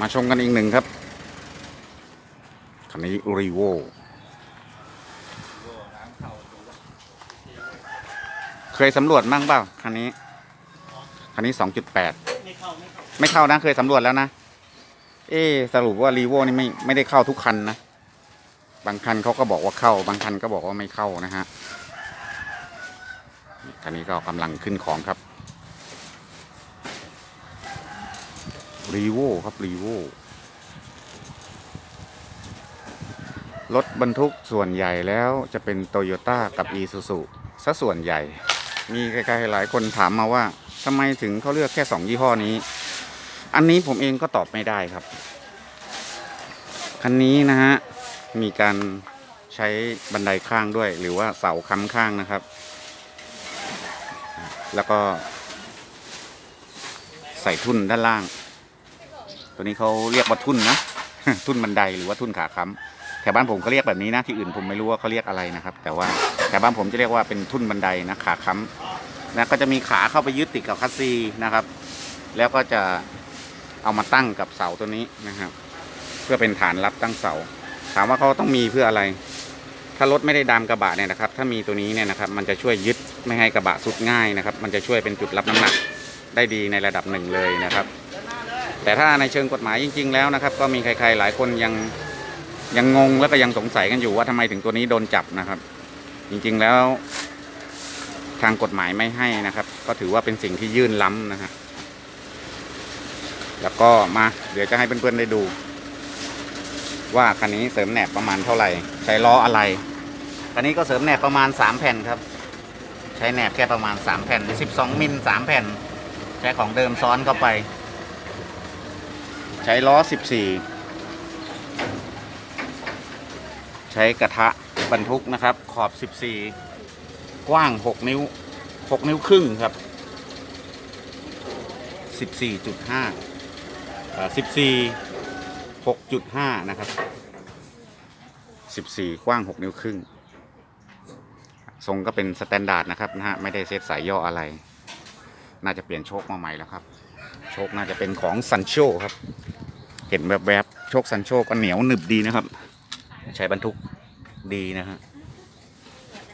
มาชมกันอีกหนึ่งครับ คันนี้รีโวเคยสำรวจมั่งเปล่าคันนี้ คันนี้สองจุดแปดไม่เข้านะเคยสำรวจแล้วนะ เอ๊สรุปว่ารีโวนี่ไม่ไม่ได้เข้าทุกคันนะ บางคันเขาก็บอกว่าเข้า บางคันก็บอกว่าไม่เข้านะฮะคันนี้ก็กำลังขึ้นของครับ รีโวครับรีโวรถบรรทุกส่วนใหญ่แล้วจะเป็นโตโยต้ากับอีซูซูซะส่วนใหญ่ มีใครๆหลายคนถามมาว่าทำไมถึงเขาเลือกแค่สองยี่ห้อนี้ อันนี้ผมเองก็ตอบไม่ได้ครับ คันนี้นะฮะ มีการใช้บันไดข้างด้วย หรือว่าเสาค้ำข้างนะครับ แล้วก็ใส่ทุ่นด้านล่าง ตัวนี้เขาเรียกว่าทุ่นนะ ทุ่นบันไดหรือว่าทุ่นขาค้ำแถวบ้านผมก็เรียกแบบนี้นะที่อื่นผมไม่รู้ว่าเขาเรียกอะไรนะครับ แต่ว่าแถวบ้านผมจะเรียกว่าเป็นทุ่นบันไดนะขาค้ำนะก็จะมีขาเข้าไปยึดติดกับคัสซีนะครับ แล้วก็จะเอามาตั้งกับเสาตัวนี้นะครับ เพื่อเป็นฐานรับตั้งเสา ถามว่าเขาต้องมีเพื่ออะไร ถ้ารถไม่ได้ดามกระบะเนี่ยนะครับ ถ้ามีตัวนี้เนี่ยนะครับ มันจะช่วยยึดไม่ให้กระบะสุดง่ายนะครับ มันจะช่วยเป็นจุดรับน้ำหนักได้ดีในระดับหนึ่งเลยนะครับ แต่ถ้าในเชิงกฎหมายจริง ๆ แล้วนะครับ ก็มีใครๆหลายคนยังยังงงแล้วก็ยังสงสัยกันอยู่ว่าทำไมถึงตัวนี้โดนจับนะครับ จริงๆแล้วทางกฎหมายไม่ให้นะครับ ก็ถือว่าเป็นสิ่งที่ยื่นล้ำนะฮะแล้วก็มาเดี๋ยวจะให้เพื่อนๆได้ดู ว่าคันนี้เสริมแหนบประมาณเท่าไหร่ ใช้ล้ออะไรคันนี้ก็เสริมแหนบประมาณ 3 แผ่นครับ ใช้แหนบแค่ประมาณ 3 แผ่น12มิล3แผ่น ใช้ของเดิมซ้อนเข้าไป ใช้ล้อ 14 ใช้กระทะบรรทุกนะครับ ขอบ 14 กว้าง 6 นิ้ว 6 นิ้วครึ่งครับ 14.5 14 6.5 นะครับ 14 กว้าง 6 นิ้วครึ่ง ทรงก็เป็นสแตนดาร์ดนะครับนะฮะ ไม่ได้เซตสายย่ออะไร น่าจะเปลี่ยนโชคมาใหม่แล้วครับ ชคน่าจะเป็นของซันโชครับ เห็นแบบแบบๆโชคซันโชก็เหนียวหนึบดีนะครับ ใช้บรรทุกดีนะฮะ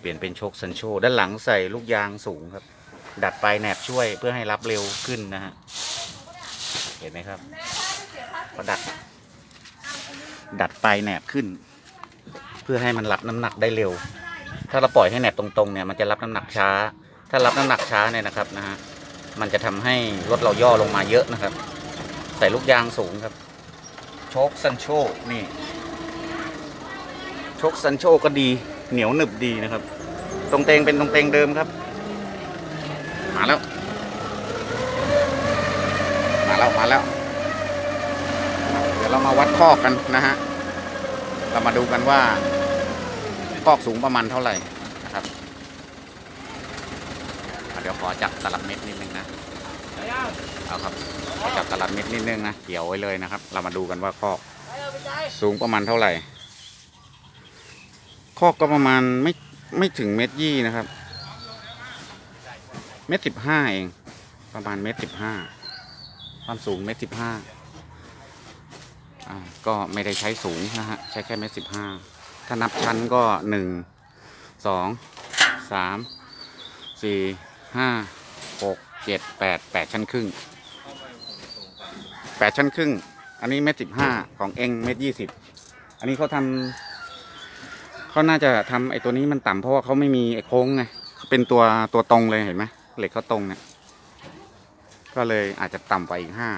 เปลี่ยนเป็นโชคซันโชด้านหลังใส่ลูกยางสูงครับ ดัดปลายแหนบช่วยเพื่อให้รับเร็วขึ้นนะฮะเห็นไหมครับก็ดัด ดัดปลายแหนบขึ้น เพื่อให้มันรับน้ำหนักได้เร็ว ถ้าเราปล่อยให้แหนบตรงๆเนี่ยมันจะรับน้ำหนักช้า ถ้ารับน้ำหนักช้าเนี่ยนะครับนะฮะ มันจะทำให้รถเราย่อลงมาเยอะนะครับ ใส่ลูกยางสูงครับ โชคซันโชนี่โชคซันโชก็ดีเหนียวหนึบดีนะครับ ตรงเตงเป็นตรงเตงเดิมครับ มาแล้ว มาแล้วมาแล้ว เดี๋ยวเรามาวัดคอกกันนะฮะ เรามาดูกันว่าคอกสูงประมาณเท่าไหร่นะครับอะ เดี๋ยวขอจับตลับเม็ดนิดนึงนะเอาครับขอจับตลับเม็ดนิดนึงนะเกี่ยวไว้เลยนะครับ เรามาดูกันว่าคอกสูงประมาณเท่าไหร่ คอกก็ประมาณไม่ไม่ถึงเมตรยี่นะครับ เมตรสิบห้าเอง ประมาณเมตรสิบห้าความสูงเมตรสิบห้าอ่าก็ไม่ได้ใช้สูงนะฮะ ใช้แค่เมตรสิบห้าถ้านับชั้นก็หนึ่งสองสามสี่ ห้าหกเจ็ดแปดแปดชั้นครึ่งแปดชั้นครึ่ง อันนี้เมตรสิบห้าของเองเมตรยี่สิบอันนี้เขาทำเขาน่าจะทำไอ้ตัวนี้มันต่ำเพราะว่าเขาไม่มีไอ้โค้งไงเขาเป็นตัวตัวตรงเลยเห็นไหมเหล็กเขาตรงเนี่ยก็เลยอาจจะต่ำไปอีกห้า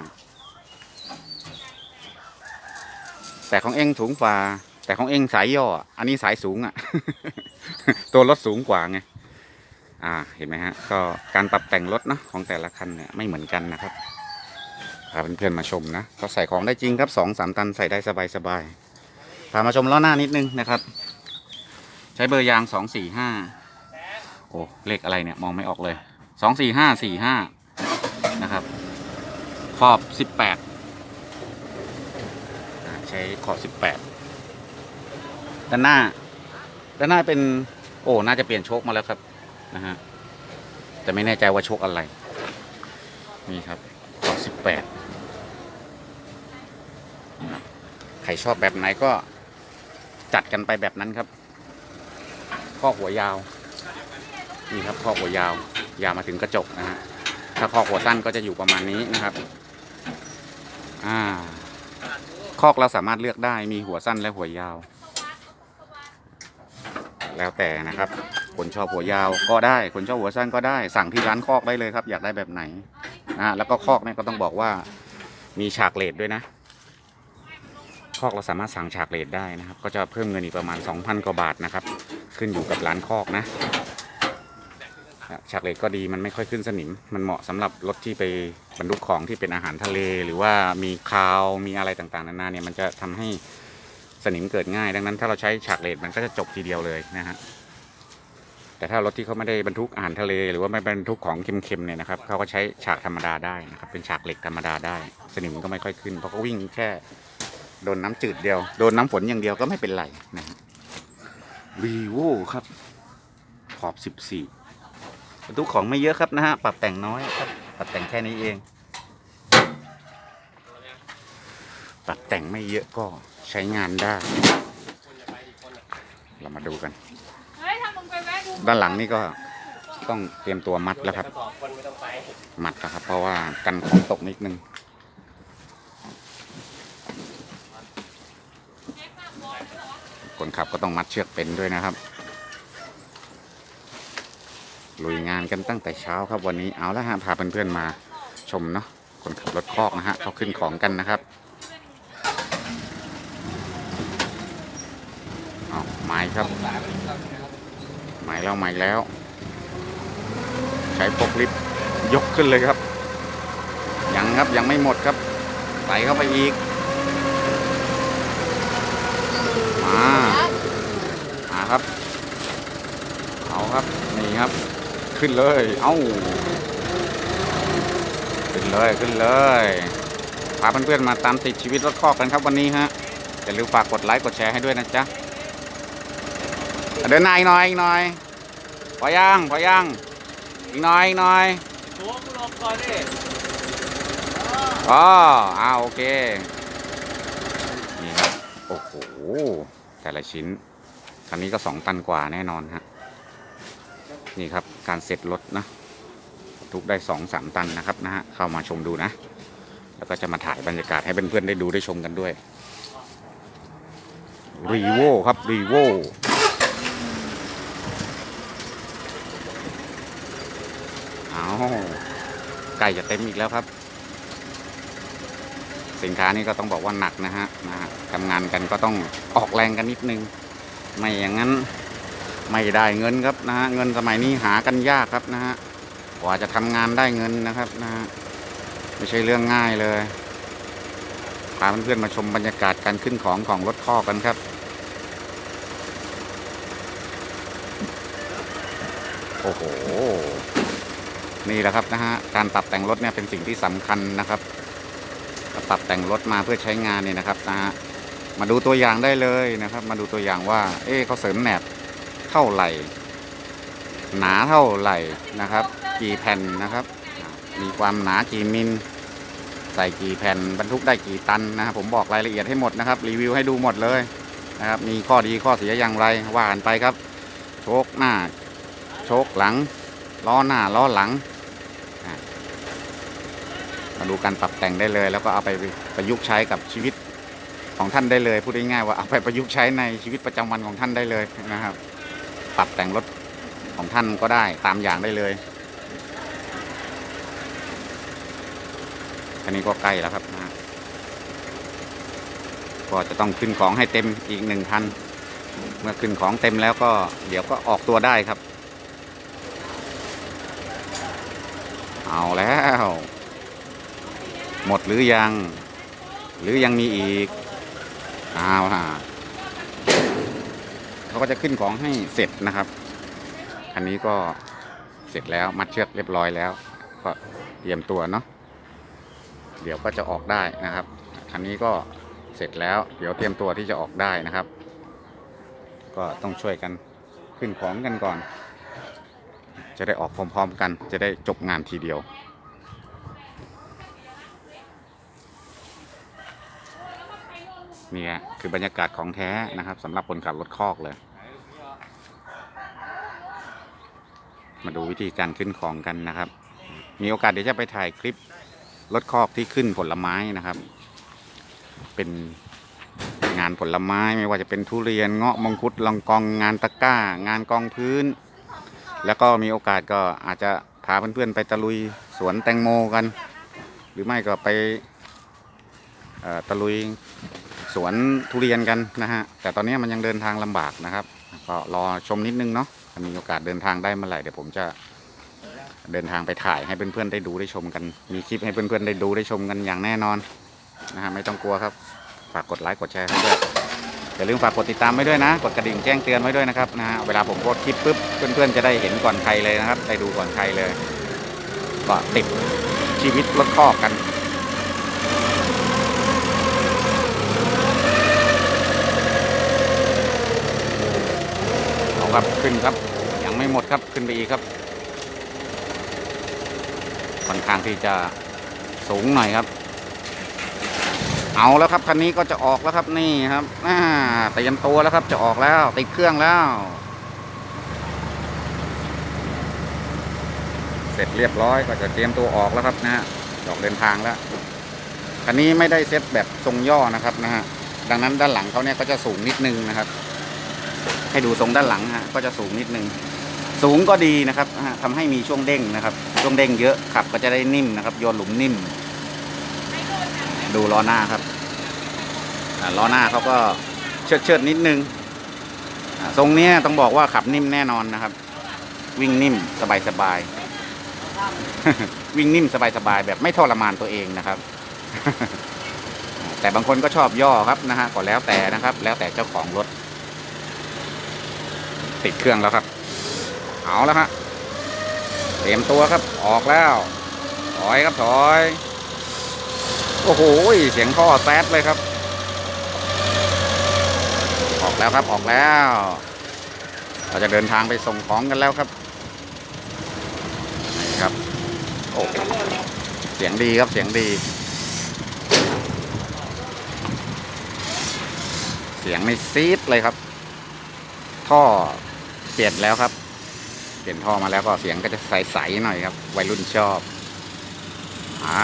แต่ของเองสูงกว่า แต่ของเองสายย่อดอันนี้สายสูงอะ ตัวรถสูงกว่าไง อ่าเห็นไหมฮะก็การปรับแต่งรถเนาะของแต่ละคันเนี่ยไม่เหมือนกันนะครับพาเพื่อนๆมาชมนะก็ใส่ของได้จริงครับสองสามตันใส่ได้สบายๆพามาชมล้อหน้านิดนึงนะครับ ใช้เบอร์ยางสองสี่ห้าโอ้เลขอะไรเนี่ยมองไม่ออกเลยสองสี่ห้าสี่ห้านะครับ ขอบสิบแปดใช้ขอบสิบแปดด้านหน้า ด้านหน้าเป็นโอ้น่าจะเปลี่ยนโชคมาแล้วครับ นะฮะ แต่ไม่แน่ใจว่าโชคอะไร นี่ครับขอสิบแปดใครชอบแบบไหนก็จัดกันไปแบบนั้นครับ ข้อหัวยาว นี่ครับข้อหัวยาว ยาวมาถึงกระจกนะฮะ ถ้าคอหัวสั้นก็จะอยู่ประมาณนี้นะครับ อ่า คอกเราสามารถเลือกได้มีหัวสั้นและหัวยาว แล้วแต่นะครับ คนชอบหัวยาวก็ได้ คนชอบหัวสั้นก็ได้ สั่งที่ร้านคอกได้เลยครับ อยากได้แบบไหนนะแล้วก็คอกเนี่ยก็ต้องบอกว่ามีฉากเลดด้วยนะ คอกเราสามารถสั่งฉากเลดได้นะครับ ก็จะเพิ่มเงินอีกประมาณ 2,000กว่าบาทนะครับ ขึ้นอยู่กับร้านคอกนะ ฉากเล็กก็ดีมันไม่ค่อยขึ้นสนิม มันเหมาะสำหรับรถที่ไปบรรทุกของที่เป็นอาหารทะเล หรือว่ามีคาวมีอะไรต่างๆนานาเนี่ยมันจะทำให้สนิมเกิดง่าย ดังนั้นถ้าเราใช้ฉากเล็กมันก็จะจบทีเดียวเลยนะฮะ แต่ถ้ารถที่เขาไม่ได้บรรทุกอาหารทะเล หรือว่าไม่บรรทุกของเค็มๆเนี่ยนะครับเขาก็ใช้ฉากธรรมดาได้นะครับเป็นฉากเหล็กธรรมดาได้ สนิมก็ไม่ค่อยขึ้น เพราะเขาวิ่งแค่โดนน้ำจืดเดียว โดนน้ำฝนอย่างเดียวก็ไม่เป็นไรนะฮะวีโวครับขอบ 14บรรทุกของไม่เยอะครับนะฮะปรับแต่งน้อยครับปรับแต่งแค่นี้เอง ปรับแต่งไม่เยอะก็ใช้งานได้ เรามาดูกัน ด้านหลังนี่ก็ต้องเตรียมตัวมัดแล้วครับ มัดครับ เพราะว่ากันของตกนิดนึงคนขับก็ต้องมัดเชือกเป็นด้วยนะครับลุยงานกันตั้งแต่เช้าครับวันนี้เอาละฮะพาเพื่อนๆมาชมเนาะคนขับรถคอกนะฮะเขาขึ้นของกันนะครับเอาไม้ครับ ไม้แล้วไม้แล้ว ใช้พกลิฟยกขึ้นเลยครับ ยังครับยังไม่หมดครับใส่เข้าไปอีกมามาครับเอาครับนี่ครับ ขึ้นเลย เอ้าขึ้นเลยขึ้นเลยพาเพื่อนๆมาตามติดชีวิตรถคอกกันครับวันนี้ฮะอย่าลืมฝากกดไลค์กดแชร์ให้ด้วยนะจ๊ะเดินหน้าอีกหน่อยอีกหน่อย อย่างพอย่างอีกหน่อยอีกหน่อยโอ้กูลงก่อนดิอ๋ออ่าโอเค นี่ครับ โอ้โห แต่ละชิ้น คันนี้ก็สองตันกว่าแน่นอนฮะ นี่ครับ การเสร็จรถนะทุกได้สองสามตันนะครับนะฮะ เข้ามาชมดูนะ แล้วก็จะมาถ่ายบรรยากาศให้เพื่อนๆได้ดูได้ชมกันด้วยรีโวครับรีโว ใกล้จะเต็มอีกแล้วครับ สินค้านี่ก็ต้องบอกว่าหนักนะฮะนะฮะทำงานกันก็ต้องออกแรงกันนิดนึง ไม่อย่างนั้นไม่ได้เงินครับนะฮะเงินสมัยนี้หากันยากครับนะฮะกว่าจะทำงานได้เงินนะครับนะฮะไม่ใช่เรื่องง่ายเลยพาเพื่อนๆมาชมบรรยากาศการขึ้นของของรถข้อกันครับโอ้โห นี่แหละครับนะฮะการปรับแต่งรถเนี่ยเป็นสิ่งที่สำคัญนะครับปรับแต่งรถมาเพื่อใช้งานเนี่ยนะครับนะฮะมาดูตัวอย่างได้เลยนะครับ มาดูตัวอย่างว่า เอ๊เขาเสริมแหนบเท่าไหร่ หนาเท่าไหร่นะครับ กี่แผ่นนะครับ มีความหนากี่มิลใส่กี่แผ่นบรรทุกได้กี่ตันนะครับผมบอกรายละเอียดให้หมดนะครับ รีวิวให้ดูหมดเลยนะครับ มีข้อดีข้อเสียอย่างไรว่ากันไปครับ โชคหน้า โชคหลังล้อหน้าล้อหลัง มาดูการปรับแต่งได้เลย แล้วก็เอาไปประยุกต์ใช้กับชีวิตของท่านได้เลยพูดง่ายๆว่าเอาไปประยุกต์ใช้ในชีวิตประจำวันของท่านได้เลยนะครับ ปรับแต่งรถของท่านก็ได้ตามอย่างได้เลยอันนี้ก็ใกล้แล้วครับนะก็จะต้องขึ้นของให้เต็มอีกหนึ่งคันเมื่อขึ้นของเต็มแล้วก็เดี๋ยวก็ออกตัวได้ครับ เอาแล้ว หมดหรือยัง หรือยังมีอีกเอาล่ะเขาก็จะขึ้นของให้เสร็จนะครับ อันนี้ก็เสร็จแล้วมัดเชือกเรียบร้อยแล้ว ก็เตรียมตัวเนาะเดี๋ยวก็จะออกได้นะครับ อันนี้ก็เสร็จแล้ว เดี๋ยวเตรียมตัวที่จะออกได้นะครับ ก็ต้องช่วยกันขึ้นของกันก่อน จะได้ออกพร้อมๆกัน จะได้จบงานทีเดียว นี่คือบรรยากาศของแท้นะครับสำหรับคนขับรถคอกเลย มาดูวิธีการขึ้นของกันนะครับ มีโอกาสเดี๋ยวจะไปถ่ายคลิปรถคอกที่ขึ้นผลไม้นะครับ เป็นงานผลไม้ไม่ว่าจะเป็นทุเรียนเงาะมังคุดลองกองงานตะกร้า งานกองพื้น แล้วก็มีโอกาสก็อาจจะพาเพื่อนๆไปตะลุยสวนแตงโมกัน หรือไม่ก็ไปตะลุย สวนทุเรียนกันนะฮะแต่ตอนนี้มันยังเดินทางลำบากนะครับก็รอชมนิดนึงเนาะถ้ามีโอกาสเดินทางได้เมื่อไหร่เดี๋ยวผมจะเดินทางไปถ่ายให้เพื่อนๆได้ดูได้ชมกัน มีคลิปให้เพื่อนๆได้ดูได้ชมกันอย่างแน่นอนนะฮะไม่ต้องกลัวครับ ฝากกดไลค์กดแชร์ให้ด้วยอย่าลืมฝากกดติดตามไว้ด้วยนะ กดกระดิ่งแจ้งเตือนไว้ด้วยนะครับนะฮะเวลาผมโพสคลิปปุ๊บเพื่อนๆจะได้เห็นก่อนใครเลยนะครับ ได้ดูก่อนใครเลย ก็ติดชีวิตรถคอกกัน เอา ครับขึ้นครับยังไม่หมดครับขึ้นไปอีกครับค่อนข้างที่จะสูงหน่อยครับ เอาแล้วครับคันนี้ก็จะออกแล้วครับนี่ครับอ่าเตรียมตัวแล้วครับจะออกแล้วติดเครื่องแล้ว เสร็จเรียบร้อยก็จะเตรียมตัวออกแล้วครับนะฮะออกเดินทางแล้วคันนี้ไม่ได้เซ็ตแบบทรงย่อนะครับนะฮะดังนั้นด้านหลังเขาเนี่ยก็จะสูงนิดนึงนะครับ ให้ดูทรงด้านหลังฮะก็จะสูงนิดนึง สูงก็ดีนะครับฮะทำให้มีช่วงเด้งนะครับ ช่วงเด้งเยอะขับก็จะได้นิ่มนะครับโยนหลุมนิ่ม ดูล้อหน้าครับล้อหน้าเขาก็เชิดเชิดนิดนึงทรงนี้ต้องบอกว่าขับนิ่มแน่นอนนะครับ วิ่งนิ่มสบายสบายวิ่งนิ่มสบายสบายแบบไม่ทรมานตัวเองนะครับ แต่บางคนก็ชอบย่อครับนะฮะก็แล้วแต่นะครับ แล้วแต่เจ้าของรถ ติดเครื่องแล้วครับ เอาแล้วฮะเตรียมตัวครับออกแล้ว ถอยครับถอย โอ้โหเสียงท่อแซดเลยครับ ออกแล้วครับออกแล้ว เราจะเดินทางไปส่งของกันแล้วครับนี่ครับโอ้เสียงดีครับเสียงดีเสียงไม่ซีดเลยครับ ท่อ เปลี่ยนแล้วครับ เปลี่ยนท่อมาแล้วก็เสียงก็จะใสๆหน่อยครับวัยรุ่นชอบอ่า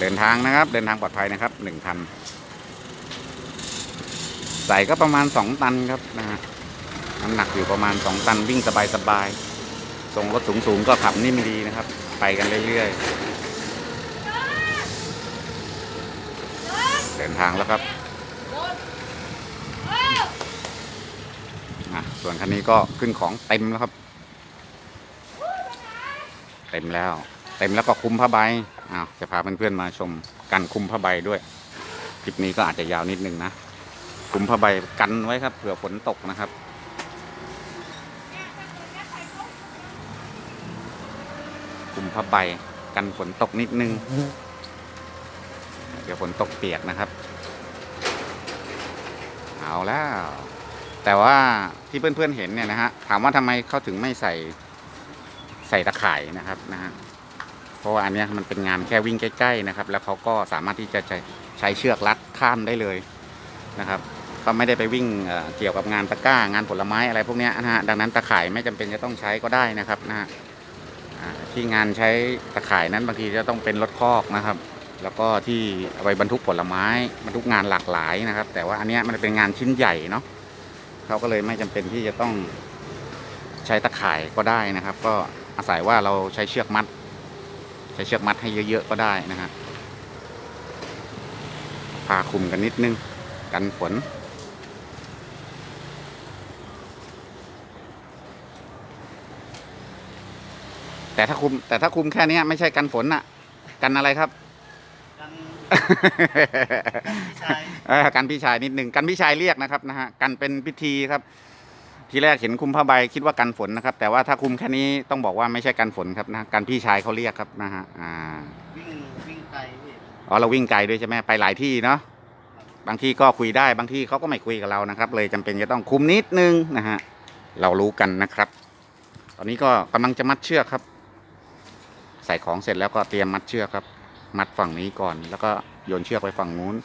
เดินทางนะครับ เดินทางปลอดภัยนะครับหนึ่งคันใส่ก็ประมาณสองตันครับนะฮะน้ำหนักอยู่ประมาณสองตันวิ่งสบายๆทรงรถสูงๆก็ขับนิ่มดีนะครับ ไปกันเรื่อยๆ เดินทางแล้วครับอะ ส่วนคันนี้ก็ขึ้นของเต็มแล้วครับ เต็มแล้ว เต็มแล้วก็คุมผ้าใบอ้าวจะพาเพื่อนๆมาชมกันคุมผ้าใบด้วยคลิปนี้ก็อาจจะยาวนิดนึงนะคุมผ้าใบกันไว้ครับเผื่อฝนตกนะครับคุมผ้าใบกันฝนตกนิดนึงเดี๋ยวฝนตกเปียกนะครับ เอาแล้ว แต่ว่าที่เพื่อนๆเห็นเนี่ยนะฮะถามว่าทำไมเขาถึงไม่ใส่ใส่ตะข่ายนะครับนะฮะเพราะว่าอันนี้มันเป็นงานแค่วิ่งใกล้ๆนะครับ แล้วเขาก็สามารถที่จะใช้ใช้เชือกรัดข้ามได้เลยนะครับ ก็ไม่ได้ไปวิ่งเเกี่ยวกับงานตะกร้างานผลไม้อะไรพวกนี้นะฮะดังนั้นตะข่ายไม่จำเป็นจะต้องใช้ก็ได้นะครับนะฮะที่งานใช้ตะข่ายนั้นบางทีจะต้องเป็นรถคอกนะครับ แล้วก็ที่เอาไว้บรรทุกผลไม้บรรทุกงานหลากหลายนะครับ แต่ว่าอันนี้มันเป็นงานชิ้นใหญ่เนาะ เขาก็เลยไม่จำเป็นที่จะต้องใช้ตะข่ายก็ได้นะครับ ก็อาศัยว่าเราใช้เชือกมัด ใช้เชือกมัดให้เยอะๆก็ได้นะฮะพาคุมกันนิดนึงกันฝนแต่ถ้าคุมแต่ถ้าคุมแค่นี้ไม่ใช่กันฝนน่ะกันอะไรครับ เออกันพี่ชายนิดหนึ่งกันพี่ชายเรียกนะครับนะฮะกันเป็นพิธีครับ ทีแรกเห็นคุมผ้าใบคิดว่ากันฝนนะครับ แต่ว่าถ้าคุมแค่นี้ต้องบอกว่าไม่ใช่กันฝนครับนะกันพี่ชายเขาเรียกครับนะฮะอ่าวิ่งวิ่งไกลพี่อ๋อเราวิ่งไกลด้วยใช่ไหมไปหลายที่เนาะบางที่ก็คุยได้บางที่เขาก็ไม่คุยกับเรานะครับ เลยจำเป็นจะต้องคุมนิดนึงนะฮะเรารู้กันนะครับ ตอนนี้ก็กำลังจะมัดเชือกครับ ใส่ของเสร็จแล้วก็เตรียมมัดเชือกครับ มัดฝั่งนี้ก่อนแล้วก็ โยนเชือกไปฝั่งนู้น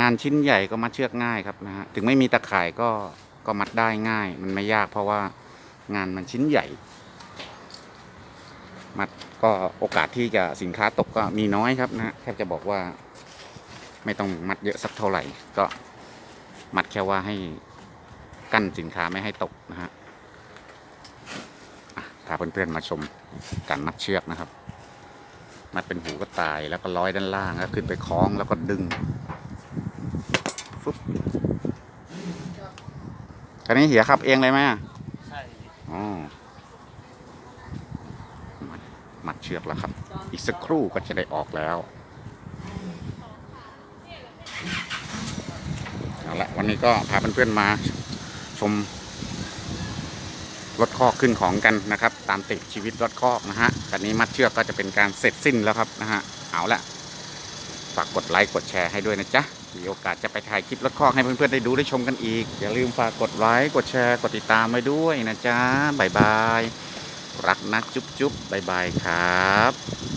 งานชิ้นใหญ่ก็มัดเชือกง่ายครับนะฮะถึงไม่มีตะข่ายก็ก็มัดได้ง่าย มันไม่ยากเพราะว่างานมันชิ้นใหญ่ มัดก็โอกาสที่จะสินค้าตกก็มีน้อยครับนะฮะแทบจะบอกว่า ไม่ต้องมัดเยอะสักเท่าไหร่ ก็มัดแค่ว่าให้กั้นสินค้าไม่ให้ตกนะฮะพาเพื่อนๆมาชมการมัดเชือกนะครับ มัดเป็นหูก็ตายแล้วก็ร้อยด้านล่างแล้วขึ้นไปคล้องแล้วก็ดึงฟึบคันนี้เหียขับเองเลยไหมอะใช่พี่อ๋อมัดมัดเชือกแล้วครับ อีกสักครู่ก็จะได้ออกแล้วเอาละวันนี้ก็พาเพื่อนๆมาชม รถคอกขึ้นของกันนะครับ ตามติดชีวิตรถคอกนะฮะตอนนี้มัดเชือกก็จะเป็นการเสร็จสิ้นแล้วครับนะฮะเอาละฝากกดไลค์กดแชร์ให้ด้วยนะจ๊ะมีโอกาสจะไปถ่ายคลิปรถคอกให้เพื่อนๆได้ดูได้ชมกันอีก อย่าลืมฝากกดไลค์กดแชร์กดติดตามไว้ด้วยนะจ๊ะบายบายรักนะจุ๊บจุ๊บบายบายครับ